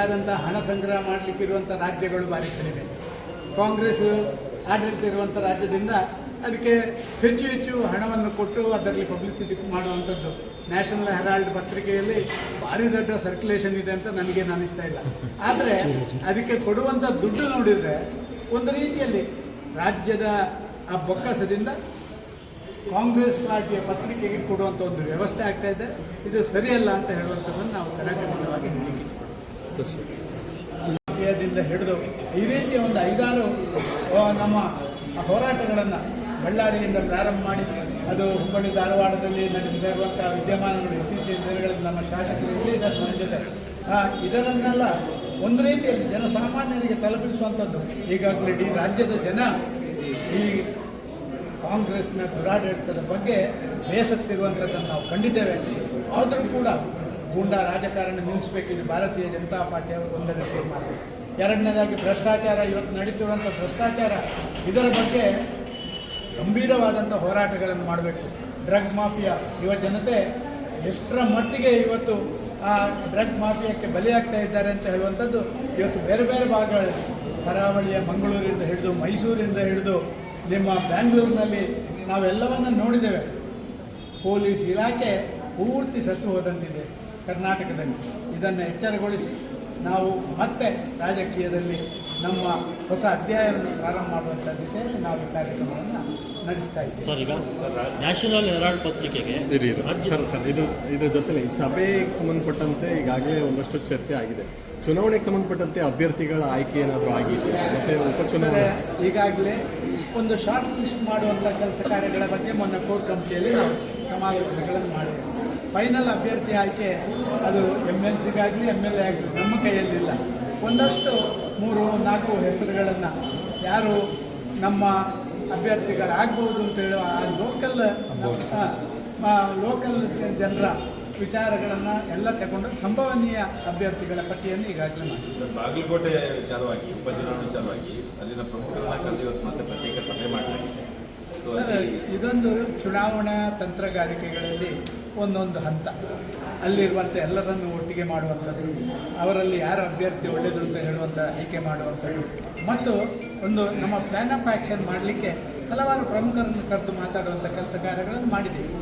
ಆದಂಥ ಹಣ ಸಂಗ್ರಹ ಮಾಡಲಿಕ್ಕಿರುವಂಥ ರಾಜ್ಯಗಳು ಭಾರಿ ಕಡಿಮೆ. ಕಾಂಗ್ರೆಸ್, ಆಡಳಿತ ಇರುವಂಥ ರಾಜ್ಯದಿಂದ ಅದಕ್ಕೆ ಹೆಚ್ಚು ಹೆಚ್ಚು ಹಣವನ್ನು ಕೊಟ್ಟು ಅದರಲ್ಲಿ ಪಬ್ಲಿಸಿಟಿ ಮಾಡುವಂಥದ್ದು ನ್ಯಾಷನಲ್ ಹೆರಾಲ್ಡ್ ಪತ್ರಿಕೆಯಲ್ಲಿ ಭಾರಿ ದೊಡ್ಡ ಸರ್ಕ್ಯುಲೇಷನ್ ಇದೆ ಅಂತ ನನಗೇನು ಅನಿಸ್ತಾ ಇಲ್ಲ. ಆದರೆ ಅದಕ್ಕೆ ಕೊಡುವಂಥ ದುಡ್ಡು ನೋಡಿದರೆ ಒಂದು ರೀತಿಯಲ್ಲಿ ರಾಜ್ಯದ ಆ ಬೊಕ್ಕಸದಿಂದ ಕಾಂಗ್ರೆಸ್ ಪಾರ್ಟಿಯ ಪತ್ರಿಕೆಗೆ ಕೊಡುವಂಥ ಒಂದು ವ್ಯವಸ್ಥೆ ಆಗ್ತಾ ಇದೆ. ಇದು ಸರಿಯಲ್ಲ ಅಂತ ಹೇಳುವಂಥದ್ದನ್ನು ನಾವು ಕಡಾಖಂಡಿತವಾಗಿ ಮಾಫಿಯಾದಿಂದ ಹಿಡಿದು ಈ ರೀತಿಯ ಒಂದು ಐದಾರು ನಮ್ಮ ಹೋರಾಟಗಳನ್ನು ಬಳ್ಳಾರಿಯಿಂದ ಪ್ರಾರಂಭ ಮಾಡಿ, ಅದು ಹುಬ್ಬಳ್ಳಿ ಧಾರವಾಡದಲ್ಲಿ ಇರುವಂಥ ವಿದ್ಯಮಾನಗಳು ಇತ್ತೀಚಿನ ದಿನಗಳಲ್ಲಿ ನಮ್ಮ ಶಾಸಕರು ಇಲ್ಲಿದ್ದಾರೆ ನಮ್ಮ ಜೊತೆ. ಇದರನ್ನೆಲ್ಲ ಒಂದು ರೀತಿಯಲ್ಲಿ ಜನಸಾಮಾನ್ಯರಿಗೆ ತಲುಪಿಸುವಂಥದ್ದು. ಈಗಾಗಲೇ ಇಡೀ ರಾಜ್ಯದ ಜನ ಈ ಕಾಂಗ್ರೆಸ್ನ ದುರಾಡಳಿತದ ಬಗ್ಗೆ ಬೇಸತ್ತಿರುವಂಥದ್ದನ್ನು ನಾವು ಕಂಡಿದ್ದೇವೆ. ಆದರೂ ಕೂಡ ಗೂಂಡಾ ರಾಜಕಾರಣ ನಿಲ್ಲಿಸಬೇಕಿದೆ. ಭಾರತೀಯ ಜನತಾ ಪಾರ್ಟಿ ಅವರು ಒಂದನೇ ತೀರ್ಮಾನ ಎರಡನೇದಾಗಿ ಭ್ರಷ್ಟಾಚಾರ, ಇವತ್ತು ನಡೀತಿರುವಂಥ ಭ್ರಷ್ಟಾಚಾರ, ಇದರ ಬಗ್ಗೆ ಗಂಭೀರವಾದಂಥ ಹೋರಾಟಗಳನ್ನು ಮಾಡಬೇಕು. ಡ್ರಗ್ ಮಾಫಿಯಾ, ಯುವ ಜನತೆ ಎಷ್ಟರ ಮಟ್ಟಿಗೆ ಇವತ್ತು ಆ ಡ್ರಗ್ ಮಾಫಿಯಾಕ್ಕೆ ಬಲಿಯಾಗ್ತಾ ಇದ್ದಾರೆ ಅಂತ ಹೇಳುವಂಥದ್ದು ಇವತ್ತು ಬೇರೆ ಬೇರೆ ಭಾಗಗಳಲ್ಲಿ, ಕರಾವಳಿಯ ಮಂಗಳೂರಿಂದ ಹಿಡಿದು ಮೈಸೂರಿಂದ ಹಿಡಿದು ನಿಮ್ಮ ಬ್ಯಾಂಗ್ಳೂರಿನಲ್ಲಿ ನಾವೆಲ್ಲವನ್ನ ನೋಡಿದ್ದೇವೆ. ಪೊಲೀಸ್ ಇಲಾಖೆ ಪೂರ್ತಿ ಸತ್ತು ಹೋದಂತಿದೆ. ಕರ್ನಾಟಕದಲ್ಲಿ. ಇದನ್ನು ಎಚ್ಚರಗೊಳಿಸಿ ನಾವು ಮತ್ತೆ ರಾಜಕೀಯದಲ್ಲಿ ನಮ್ಮ ಹೊಸ ಅಧ್ಯಾಯವನ್ನು ಪ್ರಾರಂಭ ಮಾಡುವಂಥ ದಿಸೆಯಲ್ಲಿ ನಾವು ಈ ಕಾರ್ಯಕ್ರಮವನ್ನು ನಡೆಸ್ತಾ ಇದ್ದೀವಿ. ಸರ್ ಈಗ ನ್ಯಾಷನಲ್ ಹೆರಾಲ್ಡ್ ಪತ್ರಿಕೆಗೆ. ಸರ್ ಸರ್ ಇದು ಇದ್ರ ಜೊತೆಲಿ ಈ ಸಭೆಗೆ ಸಂಬಂಧಪಟ್ಟಂತೆ ಈಗಾಗಲೇ ಒಂದಷ್ಟು ಚರ್ಚೆ ಆಗಿದೆ. ಚುನಾವಣೆಗೆ ಸಂಬಂಧಪಟ್ಟಂತೆ ಅಭ್ಯರ್ಥಿಗಳ ಆಯ್ಕೆ ಏನಾದರೂ ಆಗಿದೆ ಮತ್ತೆ ಉಪಚುನಾವಣೆ ಈಗಾಗಲೇ ಒಂದು ಶಾರ್ಟ್ ಲಿಸ್ಟ್ ಮಾಡುವಂಥ ಕೆಲಸ ಕಾರ್ಯಗಳ ಬಗ್ಗೆ ಮೊನ್ನೆ ಕೋರ್ಟ್ ಕಮಿಟಿಯಲ್ಲಿ ನಾವು ಸಮಾಲೋಚನೆಗಳನ್ನು ಮಾಡಿದ್ದೇವೆ. ಫೈನಲ್ ಅಭ್ಯರ್ಥಿ ಆಯ್ಕೆ ಅದು ಎಂ ಎಲ್ ಸಿಗಾಗಲಿ ಎಂ ಎಲ್ ಎ ಆಗಲಿ ನಮ್ಮ ಕೈಯಲ್ಲಿಲ್ಲ ಒಂದಷ್ಟು ಮೂರು ನಾಲ್ಕು ಹೆಸರುಗಳನ್ನು ಯಾರು ನಮ್ಮ ಅಭ್ಯರ್ಥಿಗಳಾಗ್ಬೋದು ಅಂತ ಹೇಳುವ ಆ ಲೋಕಲ್ ಲೋಕಲ್ ಜನರ ವಿಚಾರಗಳನ್ನು ಎಲ್ಲ ತಗೊಂಡು ಸಂಭವನೀಯ ಅಭ್ಯರ್ಥಿಗಳ ಪಟ್ಟಿಯನ್ನು ಈಗಾಗಲೇ ಮಾಡಿದ್ದೀವಿ ಬಾಗಲಕೋಟೆ ವಿಚಾರವಾಗಿ ಉಪಚುನಾವಣೆ ವಿಚಾರವಾಗಿ ಅಲ್ಲಿನ ಪ್ರಮುಖರನ್ನ ಕರೆದು ಇವತ್ತು ಮತ್ತೆ ಪ್ರತ್ಯೇಕ ಸಭೆ ಮಾಡಲಾಗಿದೆ. ಸರ್ ಇದೊಂದು ಚುನಾವಣಾ ತಂತ್ರಗಾರಿಕೆಗಳಲ್ಲಿ ಒಂದೊಂದು ಹಂತ. ಅಲ್ಲಿರುವಂಥ ಎಲ್ಲರನ್ನು ಒಟ್ಟಿಗೆ ಮಾಡುವಂಥದ್ದು, ಅವರಲ್ಲಿ ಯಾರು ಅಭ್ಯರ್ಥಿ ಒಳ್ಳೆಯದು ಅಂತ ಹೇಳುವಂಥ ಆಯ್ಕೆ ಮಾಡುವಂಥದ್ದು. ಮತ್ತು ಒಂದು ನಮ್ಮ ಪ್ಲ್ಯಾನ್ ಆಫ್ ಆ್ಯಕ್ಷನ್ ಮಾಡಲಿಕ್ಕೆ ಹಲವಾರು ಪ್ರಮುಖರನ್ನು ಕರೆದು ಮಾತಾಡುವಂಥ ಕೆಲಸ ಕಾರ್ಯಗಳನ್ನು ಮಾಡಿದ್ದೀವಿ.